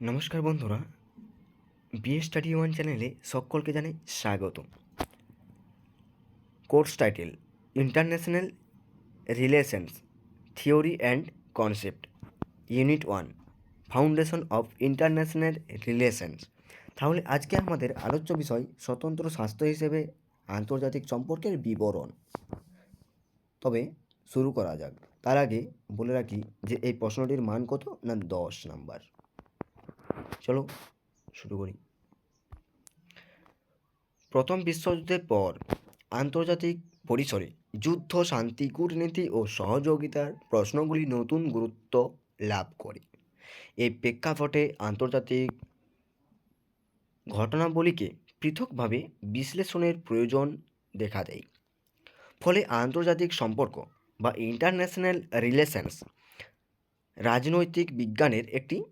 নমস্কার বন্ধুরা BA study one চ্যানেলে সকলকে জানাই স্বাগত course title, international relations, theory and concept, unit one, foundation of international relations. তাহলে আজকে আমাদের আলোচ্য বিষয় স্বতন্ত্র স্বাস্থ্য হিসেবে আন্তর্জাতিক সম্পর্কের বিবরণ। তবে শুরু করা যাক। তার আগে বলে রাখি যে এই প্রশ্নটির মান কত না দশ নাম্বার। চলো শুরু করি। প্রথম বিশ্বযুদ্ধের পর আন্তর্জাতিক পরিসরে যুদ্ধ, শান্তি, কূটনীতি ও সহযোগিতার প্রশ্নগুলি নতুন গুরুত্ব লাভ করে। এই প্রেক্ষাপটে আন্তর্জাতিক ঘটনাবলীকে পৃথকভাবে বিশ্লেষণের প্রয়োজন দেখা দেয়। ফলে আন্তর্জাতিক সম্পর্ক বা ইন্টারন্যাশনাল রিলেশনস রাজনৈতিক বিজ্ঞানের একটি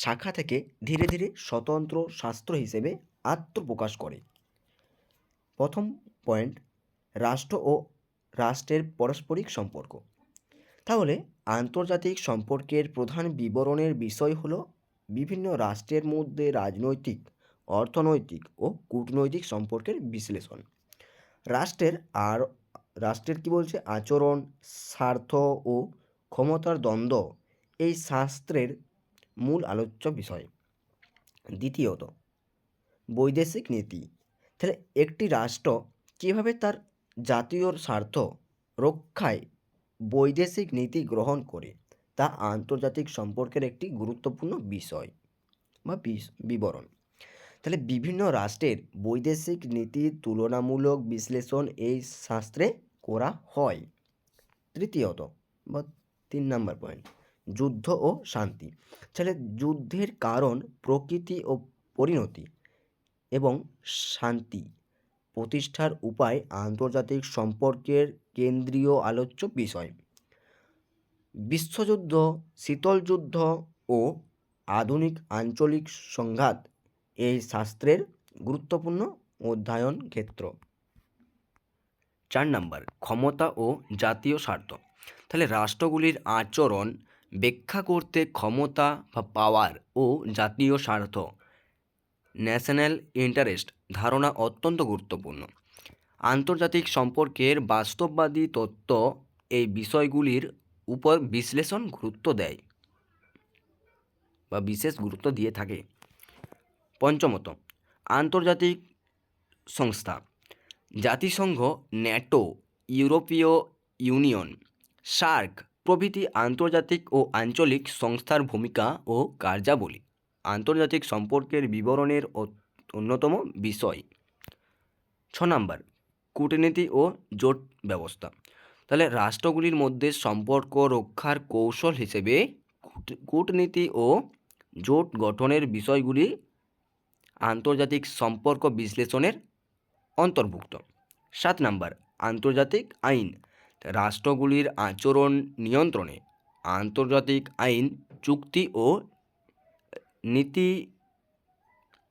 শাখা থেকে ধীরে ধীরে স্বতন্ত্র শাস্ত্র হিসেবে আত্মপ্রকাশ করে। প্রথম পয়েন্ট, রাষ্ট্র ও রাষ্ট্রের পারস্পরিক সম্পর্ক। তাহলে আন্তর্জাতিক সম্পর্কের প্রধান বিবরণের বিষয় হলো বিভিন্ন রাষ্ট্রের মধ্যে রাজনৈতিক, অর্থনৈতিক ও কূটনৈতিক সম্পর্কের বিশ্লেষণ। রাষ্ট্রের আর, রাষ্ট্রের কী বলছে? আচরণ, স্বার্থ ও ক্ষমতার দ্বন্দ্ব। এই শাস্ত্রের মূল আলোচ্য বিষয়। দ্বিতীয়ত, বৈদেশিক নীতি। তাহলে একটি রাষ্ট্র কীভাবে তার জাতীয় স্বার্থ রক্ষায় বৈদেশিক নীতি গ্রহণ করে, তা আন্তর্জাতিক সম্পর্কের একটি গুরুত্বপূর্ণ বিষয় বা বিবরণ। তাহলে বিভিন্ন রাষ্ট্রের বৈদেশিক নীতির তুলনামূলক বিশ্লেষণ এই শাস্ত্রে করা হয়। তৃতীয়ত বা তিন নম্বর পয়েন্ট যুদ্ধ ও শান্তি। তাহলে যুদ্ধের কারণ প্রকৃতি ও পরিণতি এবং শান্তি। প্রতিষ্ঠার উপায় আন্তর্জাতিক সম্পর্কের কেন্দ্রীয় আলোচ্য বিষয়। বিশ্বযুদ্ধ, শীতল যুদ্ধ ও আধুনিক আঞ্চলিক সংঘাত এই শাস্ত্রের গুরুত্বপূর্ণ অধ্যয়ন ক্ষেত্র। চার নাম্বার, ক্ষমতা ও জাতীয় স্বার্থ। তাহলে রাষ্ট্রগুলির আচরণ ব্যাখ্যা করতে ক্ষমতা বা পাওয়ার ও জাতীয় স্বার্থ। ন্যাশনাল ইন্টারেস্ট ধারণা অত্যন্ত গুরুত্বপূর্ণ। আন্তর্জাতিক সম্পর্কের বাস্তববাদী তত্ত্ব এই বিষয়গুলির উপর বিশ্লেষণ গুরুত্ব দেয় বা বিশেষ গুরুত্ব দিয়ে থাকে। পঞ্চমত, আন্তর্জাতিক সংস্থা, জাতিসংঘ, ন্যাটো, ইউরোপীয় ইউনিয়ন, সার্ক প্রভৃতি আন্তর্জাতিক ও আঞ্চলিক সংস্থার ভূমিকা ও কার্যাবলী। আন্তর্জাতিক সম্পর্কের বিবরণের অন্যতম বিষয়। ছ নম্বর, কূটনীতি ও জোট ব্যবস্থা। তাহলে রাষ্ট্রগুলির মধ্যে সম্পর্ক রক্ষার কৌশল হিসেবে কূটনীতি ও জোট গঠনের বিষয়গুলি আন্তর্জাতিক সম্পর্ক বিশ্লেষণের অন্তর্ভুক্ত। সাত নম্বর, আন্তর্জাতিক আইন। রাষ্ট্রগুলির আচরণ নিয়ন্ত্রণে আন্তর্জাতিক আইন, চুক্তি ও নীতি,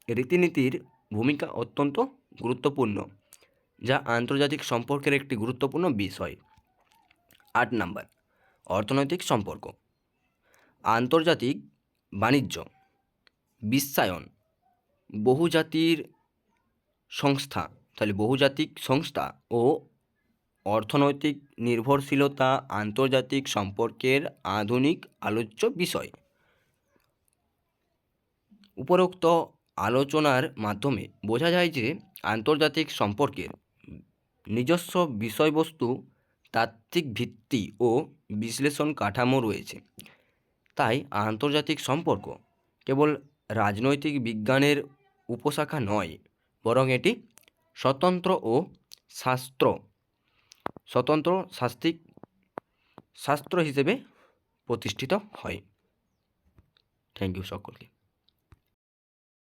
রীতিনীতির ভূমিকা অত্যন্ত গুরুত্বপূর্ণ, যা আন্তর্জাতিক সম্পর্কের একটি গুরুত্বপূর্ণ বিষয়। আট নাম্বার, অর্থনৈতিক সম্পর্ক। আন্তর্জাতিক বাণিজ্য, বিশ্বায়ন, বহুজাতির সংস্থা, তাহলে বহুজাতিক সংস্থা ও অর্থনৈতিক নির্ভরশীলতা, আন্তর্জাতিক সম্পর্কের আধুনিক আলোচ্য বিষয়। উপরোক্ত আলোচনার মাধ্যমে বোঝা যায় যে আন্তর্জাতিক সম্পর্কের নিজস্ব বিষয়বস্তু, তাত্ত্বিক ভিত্তি ও বিশ্লেষণ কাঠামো রয়েছে। তাই আন্তর্জাতিক সম্পর্ক কেবল রাজনৈতিক বিজ্ঞানের উপশাখা নয়, বরং এটি স্বতন্ত্র ও শাস্ত্র স্বতন্ত্র শাস্তিক শাস্ত্র হিসেবে প্রতিষ্ঠিত হয়। থ্যাংক ইউ সকলকে।